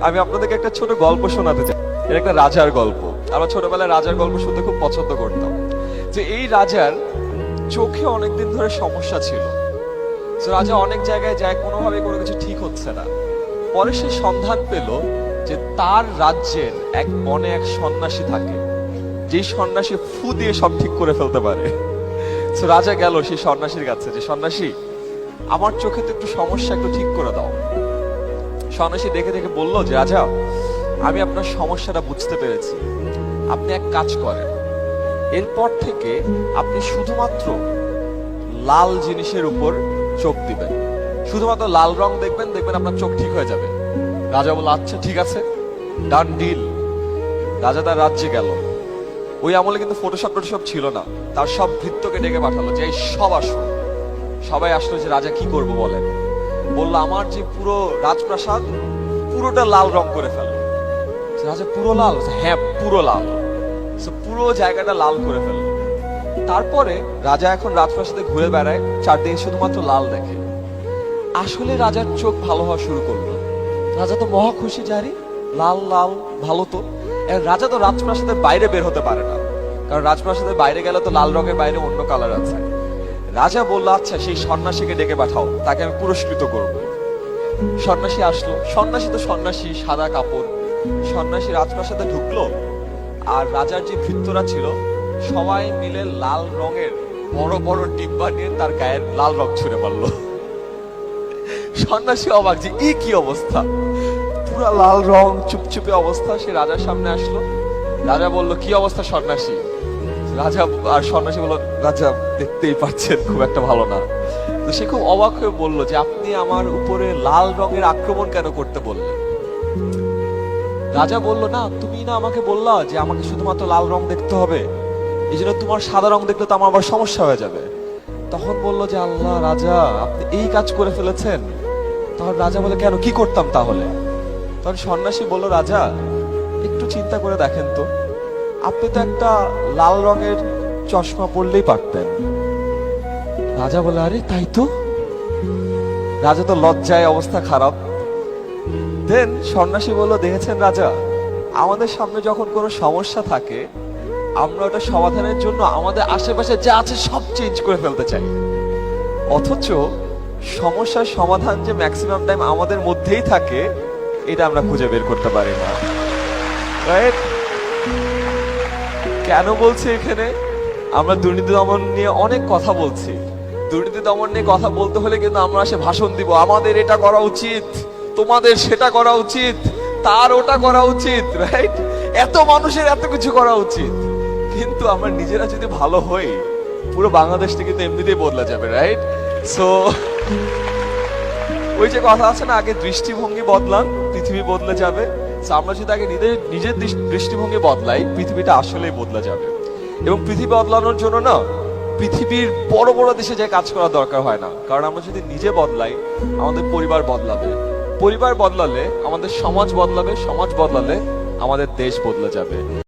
আমি আপনাদেরকে একটা ছোট গল্প শোনাতে চাই। এটা একটা রাজার গল্প। আমরা ছোটবেলায় রাজার গল্প শুনতে খুব পছন্দ করতাম। যে এই রাজার চোখে অনেকদিন ধরে সমস্যা ছিল। রাজা অনেক জায়গায় যায় কোনোভাবে কোনো কিছু ঠিক হচ্ছে না। পরে সে সন্ধান পেল যে তার রাজ্যের এক বনে এক সন্ন্যাসী থাকে। যে সন্ন্যাসী ফু দিয়ে সব ঠিক করে ফেলতে পারে। তো রাজা গেল সেই সন্ন্যাসীর কাছে যে, সন্ন্যাসী, আমার চোখে তো একটু সমস্যা, একটু ঠিক করে দাও। সন্ন্যাসী দেখে দেখে বলল, যে রাজা, আমি আপনার সমস্যাটা বুঝতে পেরেছি। আপনি এক কাজ করেন। এরপর থেকে আপনি শুধুমাত্র লাল জিনিসের উপর চোখ দিবেন। শুধুমাত্র লাল রং দেখবেন দেখবেন আপনার চোখ ঠিক হয়ে যাবে। রাজা বলল আচ্ছা ঠিক আছে। Done deal. রাজা তার রাজ্যে গেল। ওই আমলে কিন্তু ফটোশপ টোটোশপ ছিল না। তার সব ভৃত্যকে ডেকে পাঠালো, যে এই সব আসো সবাই আসলো যে রাজা কি করব বলেন। বলল, আমার যে পুরো রাজপ্রাসাদ, পুরোটা লাল রং করে ফেলো। রাজা পুরো লাল? হ্যাঁ পুরো লাল। পুরো জায়গাটা লাল করে ফেলল তারপরে রাজা এখন রাজপ্রাসাদে ঘুরে বেড়ায়, চারদিকে শুধুমাত্র লাল দেখে। আসলে রাজার চোখ ভালো হওয়া শুরু করল। রাজা তো মহা খুশি, জারি। লাল লাল, ভালো তো। রাজা তো রাজপ্রাসাদের বাইরে বের হতে পারে না। কারণ রাজপ্রাসাদের বাইরে গেলে তো লাল রঙের বাইরে অন্য কালার আছে। রাজা বলল আচ্ছা সেই সন্ন্যাসীকে ডেকে পাঠাও, তাকে আমি পুরস্কৃত করব। সন্ন্যাসী আসলো। সন্ন্যাসী তো সন্ন্যাসী, সাদা কাপড়। সন্ন্যাসী রাজপ্রাসাদে ঢুকলো, আর রাজার যে ভৃত্যরা ছিল, সবাই মিলে লাল রঙের বড় বড় ডিব্বা নিয়ে তার গায়ের লাল রং ছুঁড়ে মারলো। সন্ন্যাসী অবাক যে, ই কি অবস্থা? পুরা লাল রং, চুপচুপে অবস্থা, সে রাজার সামনে আসলো। রাজা বলল, কি অবস্থা সন্ন্যাসী? রাজা আর সন্ন্যাসী বলল রাজা দেখতেই পাচ্ছেন খুব একটা ভালো না। তো সে খুব অবাক হয়ে বলল যে, আপনি আমার উপরে লাল রঙের আক্রমণ কেন করতে বললেন? রাজা বলল, না, তুমি না আমাকে বললা যে আমাকে শুধুমাত্র লাল রং দেখতে হবে। এই জন্য তোমার সাদা রং দেখলে তো আমার আবার সমস্যা হয়ে যাবে। তখন বলল যে, আল্লাহ, রাজা, আপনি এই কাজ করে ফেলেছেন। তখন রাজা বলে, কেন, কি করতাম তাহলে? তখন সন্ন্যাসী বলল, রাজা, একটু চিন্তা করে দেখেন তো। আপনি তো একটা লাল রঙের চশমা পরলেই পারতেন। রাজা বলে, আরে, তাই তো? রাজা তো লজ্জায় অবস্থা খারাপ। দেন সন্ন্যাসী বলল, দেখেছেন রাজা, আমাদের সামনে যখন কোনো সমস্যা থাকে, আমরা ওটা সমাধানের জন্য আমাদের আশেপাশে যা আছে সব চেঞ্জ করে ফেলতে চাই। অথচ সমস্যার সমাধান যে ম্যাক্সিমাম টাইম আমাদের মধ্যেই থাকে, এটা আমরা খুঁজে বের করতে পারি না। রাইট কেন বলছি এখানে? আমরা দুর্নীতি দমন নিয়ে অনেক কথা বলছি। দুর্নীতি দমন নিয়ে কথা বলতে হলে কিন্তু আমরা সে ভাষণ দিব। আমাদের এটা করা উচিত। তোমাদের সেটা করা উচিত। তার ওটা করা উচিত রাইট এত মানুষের এত কিছু করা উচিত। কিন্তু আমরা নিজেরা যদি ভালো হই, পুরো বাংলাদেশটা কিন্তু এমনিতেই বদলা যাবে রাইট সো ওই যে কথা আছে না, আগে দৃষ্টিভঙ্গি বদলান, পৃথিবী বদলে যাবে। আমরা যদি আগে নিজের নিজের দৃষ্টিভঙ্গি বদলাই, পৃথিবীটা আসলেই বদলে যাবে। এবং পৃথিবী বদলানোর জন্য না, পৃথিবীর বড় বড় দেশে যে কাজ করা দরকার হয় না। কারণ আমরা যদি নিজে বদলাই, আমাদের পরিবার বদলাবে। পরিবার বদলালে আমাদের সমাজ বদলাবে, সমাজ বদলালে আমাদের দেশ বদলে যাবে।